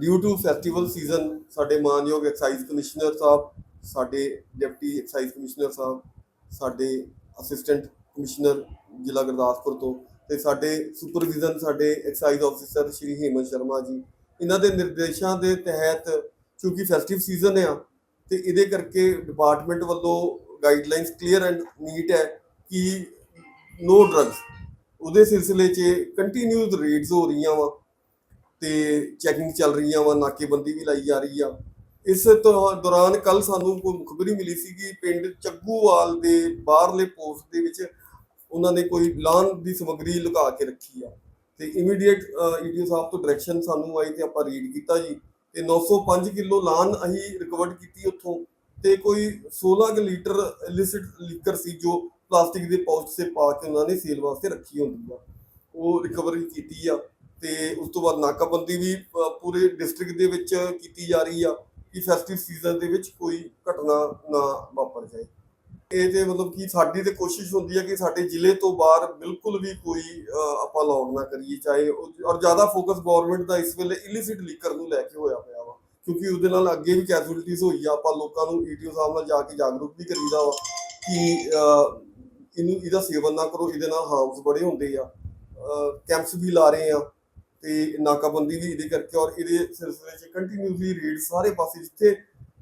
Due to festival season ਸਾਡੇ ਮਾਨਯੋਗ exercise commissioner ਸਾਹਿਬ, ਸਾਡੇ ਡਿਪਟੀ ਐਕਸਾਈਜ਼ ਕਮਿਸ਼ਨਰ ਸਾਹਿਬ, ਸਾਡੇ ਅਸਿਸਟੈਂਟ ਕਮਿਸ਼ਨਰ ਜ਼ਿਲ੍ਹਾ ਗੁਰਦਾਸਪੁਰ ਤੋਂ ਤੇ ਸਾਡੇ ਸੁਪਰਵਿਜ਼ਨ ਸਾਡੇ ਐਕਸਾਈਜ਼ ਆਫੀਸਰ ਸ਼੍ਰੀ ਹੇਮੰਤ ਸ਼ਰਮਾ ਜੀ। ਇਹਨਾਂ ਦੇ ਨਿਰਦੇਸ਼ਾਂ ਦੇ ਤਹਿਤ ਕਿਉਂਕਿ ਫੈਸਟਿਵ ਸੀਜ਼ਨ ਆ, ਤੇ ਇਹਦੇ ਕਰਕੇ ਡਿਪਾਰਟਮੈਂਟ ਵੱਲੋਂ ਗਾਈਡਲਾਈਨਸ ਕਲੀਅਰ ਐਂਡ ਨੀਟ ਹੈ ਕਿ ਨੋ ਡਰੱਗਸ ਉਹਦੇ ਸਿਲਸਿਲੇ 'ਚ ਕੰਟੀਨਿਊਸ ਰੇਡਸ ਹੋ ਰਹੀਆਂ ਵਾ। ਤੇ ਚੈਕਿੰਗ ਚੱਲ ਰਹੀਆਂ ਵਾ, ਨਾਕੇਬੰਦੀ ਵੀ ਲਾਈ ਜਾ ਰਹੀ ਆ। ਇਸ ਤੋਂ ਦੌਰਾਨ ਕੱਲ ਸਾਨੂੰ ਕੋਈ ਮੁਖਬਰੀ ਮਿਲੀ ਸੀ ਕਿ ਪਿੰਡ ਚੱਗੂਵਾਲ ਦੇ ਬਾਹਰਲੇ ਪੋਸਟ ਦੇ ਵਿੱਚ ਉਹਨਾਂ ਨੇ ਕੋਈ ਲਾਨ ਦੀ ਸਮੱਗਰੀ ਲੁਕਾ ਕੇ ਰੱਖੀ ਆ। ਤੇ ਇਮੀਡੀਏਟ ਈਡੀਓ ਸਾਹਿਬ ਤੋਂ ਡਾਇਰੈਕਸ਼ਨ ਸਾਨੂੰ ਆਈ ਤੇ ਆਪਾਂ ਰੀਡ ਕੀਤਾ ਜੀ। ਤੇ 905 ਕਿਲੋ ਲਾਨ ਅਸੀਂ ਰਿਕਵਰਡ ਕੀਤੀ ਉੱਥੋਂ। ਤੇ ਕੋਈ 16 ਕੁ ਲੀਟਰ ਇਲਿਸਿਟ ਲੀਕਰ ਸੀ ਜੋ ਪਲਾਸਟਿਕ ਦੇ ਪਾਊਚ 'ਚ ਪਾ ਕੇ ਉਹਨਾਂ ਨੇ ਸੇਲ ਵਾਸਤੇ ਰੱਖੀ ਹੁੰਦੀ ਆ। ਉਹ ਰਿਕਵਰੀ ਕੀਤੀ ਆ। ਤੇ ਉਸ ਤੋਂ ਬਾਅਦ ਨਾਕਾਬੰਦੀ ਵੀ ਪੂਰੇ ਡਿਸਟ੍ਰਿਕਟ ਦੇ ਵਿੱਚ ਕੀਤੀ ਜਾ ਰਹੀ ਆ ਕਿ ਫੈਸਟਿਵ ਸੀਜ਼ਨ ਦੇ ਵਿੱਚ ਕੋਈ ਘਟਨਾ ਨਾ ਵਾਪਰ ਜਾਏ। ਇਹ ਤੇ ਮਤਲਬ ਕਿ ਸਾਡੀ ਤੇ ਕੋਸ਼ਿਸ਼ ਹੁੰਦੀ ਹੈ ਕਿ ਸਾਡੇ ਜ਼ਿਲ੍ਹੇ ਤੋਂ ਬਾਹਰ ਬਿਲਕੁਲ ਵੀ ਕੋਈ ਆਪਾਂ ਲੌਗ ਨਾ ਕਰੀਏ, ਚਾਹੇ ਉਹ- ਔਰ ਜ਼ਿਆਦਾ ਫੋਕਸ ਗਵਰਨਮੈਂਟ ਦਾ ਇਸ ਵੇਲੇ ਇਲਿਸਿਟ ਲੀਕਰ ਨੂੰ ਲੈ ਕੇ ਹੋਇਆ ਪਿਆ ਵਾ। ਕਿਉਂਕਿ ਉਹਦੇ ਨਾਲ ਅੱਗੇ ਵੀ ਕੈਜੂਅਲਟੀਜ਼ ਹੋਈ ਆ, ਆਪਾਂ ਲੋਕਾਂ ਨੂੰ ਈਟੀਓ ਸਾਹਿਬ ਨਾਲ ਜਾ ਕੇ ਜਾਗਰੂਕ ਵੀ ਕਰੀਦਾ ਵਾ ਕਿ ਇਹਨੂੰ, ਇਹਦਾ ਸੇਵਨ ਨਾ ਕਰੋ, ਇਹਦੇ ਨਾਲ ਹਾਰਮਸ ਬੜੇ ਹੁੰਦੇ ਆ ਕੈਂਪਸ ਵੀ ਲਾ ਰਹੇ ਆ। ਤੇ ਨਾਕਾਬੰਦੀ ਵੀ ਇਹਦੇ ਕਰਕੇ ਔਰ ਇਹਦੇ ਸਿਲਸਿਲੇ 'ਚ ਕੰਟੀਨਿਊਸਲੀ ਰੇਡ ਸਾਰੇ ਪਾਸੇ ਜਿੱਥੇ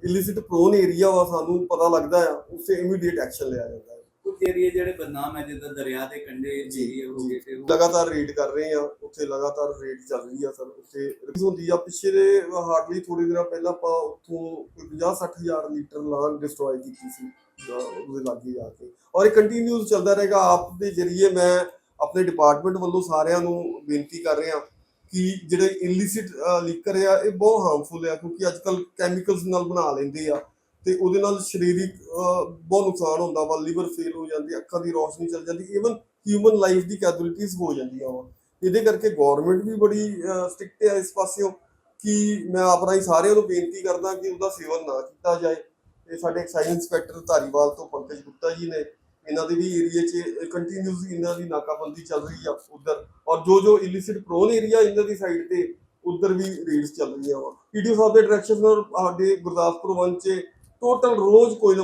ਇਲਿਸਿਟ ਪ੍ਰੋਨ ਏਰੀਆ ਵਾ ਸਾਨੂੰ ਪਤਾ ਲੱਗਦਾ ਆ ਉਸੇ ਇਮੀਡੀਏਟ ਐਕਸ਼ਨ ਲਿਆ ਜਾਂਦਾ ਹੈ। ਕੁਝ ਏਰੀਆ ਜਿਹੜੇ ਬਦਨਾਮ ਹੈ ਜਿੱਦਾਂ ਦਰਿਆ ਦੇ ਕੰਢੇ ਏਰੀਆ ਹੋ ਗਏ ਤੇ ਲਗਾਤਾਰ ਰੇਡ ਕਰ ਰਹੇ ਆ ਉੱਥੇ ਲਗਾਤਾਰ ਰੇਡ ਚੱਲ ਰਹੀ ਆ ਸਰ ਉੱਥੇ ਰਿਲੀਜ਼ ਹੁੰਦੀ ਆ। ਪਿੱਛੇ ਦੇ ਹਾਰਡਲੀ ਥੋੜੀ ਦਿਨਾਂ ਪਹਿਲਾਂ ਆਪਾਂ ਉੱਥੋਂ ਕੋਈ 50 ਹਜ਼ਾਰ ਲੀਟਰ ਲਾਨ ਡਿਸਟਰੋਏ ਕੀਤੀ ਸੀ ਉਹਦੇ ਲਾਗੇ ਜਾ ਕੇ। ਔਰ ਇਹ ਕੰਟੀਨਿਊਸ ਚੱਲਦਾ ਰਹੇਗਾ। ਆਪ ਦੇ ਜਰੀਏ ਮੈਂ ਆਪਣੇ ਡਿਪਾਰਟਮੈਂਟ ਵੱਲੋਂ ਸਾਰਿਆਂ ਨੂੰ ਬੇਨਤੀ ਕਰ ਰਿਹਾ। ਕਿ ਜਿਹੜੇ ਇਲਿਸਿਟ ਲੀਕਰ ਆ, ਇਹ ਬਹੁਤ ਹਾਰਮਫੁਲ ਆ, ਕਿਉਂਕਿ ਅੱਜ ਕੱਲ ਕੈਮੀਕਲਸ ਨਾਲ ਬਣਾ ਲੈਂਦੇ ਆ ਤੇ ਉਹਦੇ ਨਾਲ ਸਰੀਰਕ ਬਹੁਤ ਨੁਕਸਾਨ ਹੁੰਦਾ ਵਾ ਲਿਵਰ ਫੇਲ ਹੋ ਜਾਂਦੀ, ਅੱਖਾਂ ਦੀ ਰੋਸ਼ਨੀ ਚਲ ਜਾਂਦੀ ਈਵਨ ਹਿਊਮਨ ਲਾਈਫ ਦੀ ਕੈਜੂਅਲਟੀਜ਼ ਹੋ ਜਾਂਦੀਆਂ ਵਾ। ਇਹਦੇ ਕਰਕੇ ਗਵਰਨਮੈਂਟ ਵੀ ਬੜੀ ਸਟ੍ਰਿਕਟ ਹੈ ਇਸ ਪਾਸਿਓਂ ਕਿ ਮੈਂ ਆਪ ਰਾਹੀਂ ਸਾਰਿਆਂ ਨੂੰ ਬੇਨਤੀ ਕਰਦਾ ਕਿ ਉਹਦਾ ਸੇਵਨ ਨਾ ਕੀਤਾ ਜਾਏ। ਇਹ ਸਾਡੇ ਐਕਸਾਈਜ਼ ਇੰਸਪੈਕਟਰ ਧਾਰੀਵਾਲ ਤੋਂ ਪੰਕਜ ਗੁਪਤਾ ਜੀ ਨੇ ਇਹਨਾਂ ਦੇ ਵੀ ਏਰੀਆ 'ਚ ਕੰਟੀਨਿਊਸ ਇਹਨਾਂ ਦੀ ਨਾਕਾਬੰਦੀ ਚੱਲ ਰਹੀ ਆ ਉਧਰ। ਔਰ ਜੋ ਜੋ ਇਲਿਸਿਟ ਪ੍ਰੋਨ ਏਰੀਆ ਇਹਨਾਂ ਦੀ ਸਾਈਡ ਤੇ, ਉਧਰ ਵੀ ਰੇਡਸ ਚੱਲ ਰਹੀਆਂ ਵਾ। ਪੀਡੀਓ ਸਾਹਿਬ ਦੇ ਡਾਇਰੈਕਸ਼ਨ ਨਾਲ ਸਾਡੇ ਗੁਰਦਾਸਪੁਰ ਵਨ 'ਚ ਟੋਟਲ ਰੋਜ਼ ਕੋਈ ਨਾ